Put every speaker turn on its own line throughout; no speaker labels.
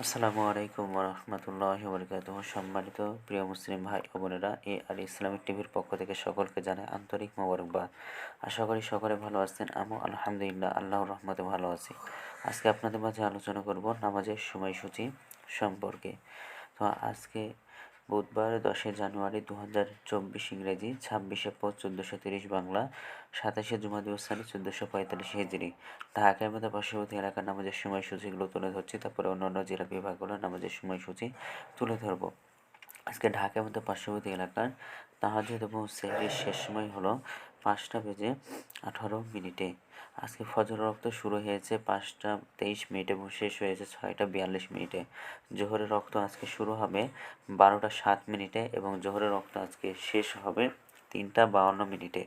আসসালামু আলাইকুম রহমতুল্লাহ বরকাত সম্মানিত প্রিয় মুসলিম ভাই ও বোনেরা, এ আর ইসলামিক টিভির পক্ষ থেকে সকলকে জানাই আন্তরিক মোবারকবাদ। আশা করি সকলে ভালো আছেন আমি আলহামদুলিল্লাহ আল্লাহর রহমতে ভালো আছি। আজকে আপনাদের মাঝে আলোচনা করব নামাজের সময়সূচি সম্পর্কে। তো আজকে বুধবার দশই জানুয়ারি দু হাজার চব্বিশ ইংরেজি, ছাব্বিশে পর চোদ্দোশো তিরিশ বাংলা, সাতাশে জুমাদিউসানি চোদ্দোশো পঁয়তাল্লিশ হিজড়ি ঢাকার মধ্যে পার্শ্ববর্তী এলাকার নামাজের সময়সূচিগুলো তুলে ধরছি, তারপরে অন্যান্য জেলা বিভাগগুলোর নামাজের সময়সূচি তুলে ধরবো। আজকে ঢাকার মধ্যে পার্শ্ববর্তী এলাকার তাহাজুদ এবং সেহরির শেষ সময় হলো পাঁচটা বেজে আঠারো মিনিটে। আজকে ফজর রক্ত শুরু হয়েছে পাঁচটা তেইশ মিনিটে এবং শেষ হয়েছে ছয়টা বিয়াল্লিশ মিনিটে। জোহরের রক্ত আজকে শুরু হবে বারোটা সাত মিনিটে এবং জোহরের রক্ত আজকে শেষ হবে তিনটা বাউন্ন মিনিটে।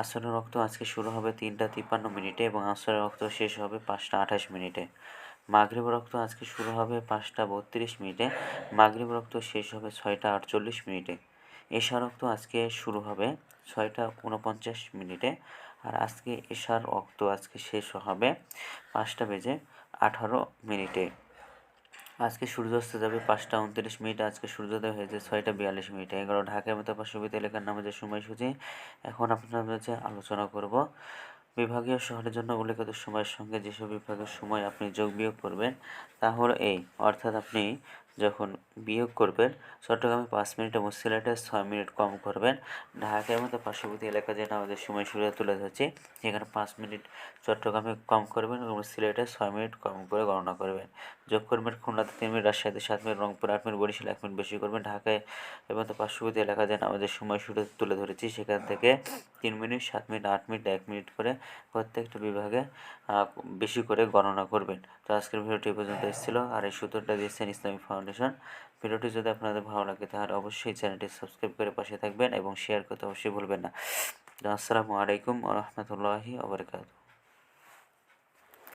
আসরের রক্ত আজকে শুরু হবে তিনটা তিপ্পান্ন মিনিটে এবং আসরের রক্ত শেষ হবে পাঁচটা আঠাশ মিনিটে। মাগরিব রক্ত আজকে শুরু হবে পাঁচটা বত্রিশ মিনিটে। মাগরিব রক্ত শেষ হবে ছয়টা আটচল্লিশ মিনিটে। এশা রক্ত আজকে শুরু হবে ছয়টা উনপঞ্চাশ মিনিটে। আর আজকে এশার রক্ত আজকে শেষ হবে পাঁচটা বেজে আঠারো মিনিটে। আজকে সূর্যাস্ত যাবে পাঁচটা উনত্রিশ মিনিট। আজকে সূর্যোদয় হয়েছে ছয়টা বিয়াল্লিশ মিনিটে। এগারো ঢাকার মতো পার্শ্ববর্তী এলাকার নামাজের সময়সূচি, এখন আপনার আলোচনা করব। বিভাগীয় শহরের জন্য উল্লেখিত সময়ের সঙ্গে যেসব বিভাগের সময় আপনি যোগ বিয়োগ করবেন, তা হলো এই। অর্থাৎ আপনি যখন বিয়োগ করবেন, চট্টগ্রামে পাঁচ মিনিট এবং সিলেটে ছয় মিনিট কম করবেন। ঢাকার মতো পার্শ্ববর্তী এলাকা যেন আমাদের সময় শুরু তুলে ধরছি সেখানে পাঁচ মিনিট চট্টগ্রামে কম করবেন এবং সিলেটে ছয় মিনিট কম করে গণনা করবেন। যোগ করবেন খুলনাতে তিন মিনিট, রাজশাহীতে সাত মিনিট, রংপুর আট মিনিট, বরিশাল এক মিনিট বেশি করবেন। ঢাকায় এবং তো পার্শ্ববর্তী এলাকা যেন আমাদের সময় শুরু তুলে ধরেছি, সেখান থেকে তিন মিনিট, সাত মিনিট, আট মিনিট, এক মিনিট করে প্রত্যেকটা বিভাগে বেশি করে গণনা করবেন। তো আজকের ভিডিওটি পর্যন্ত এসেছিল আর এই সূত্রটা দিয়েছেন ইসলামিক ফাউন্ডেশন ভিডিওটি যদি আপনাদের ভালো লাগে, তাহলে অবশ্যই চ্যানেলটি সাবস্ক্রাইব করে পাশে থাকবেন এবং শেয়ার করতে অবশ্যই ভুলবেন না। আসসালামু আলাইকুম রহমতুল্লাহি আবরকাত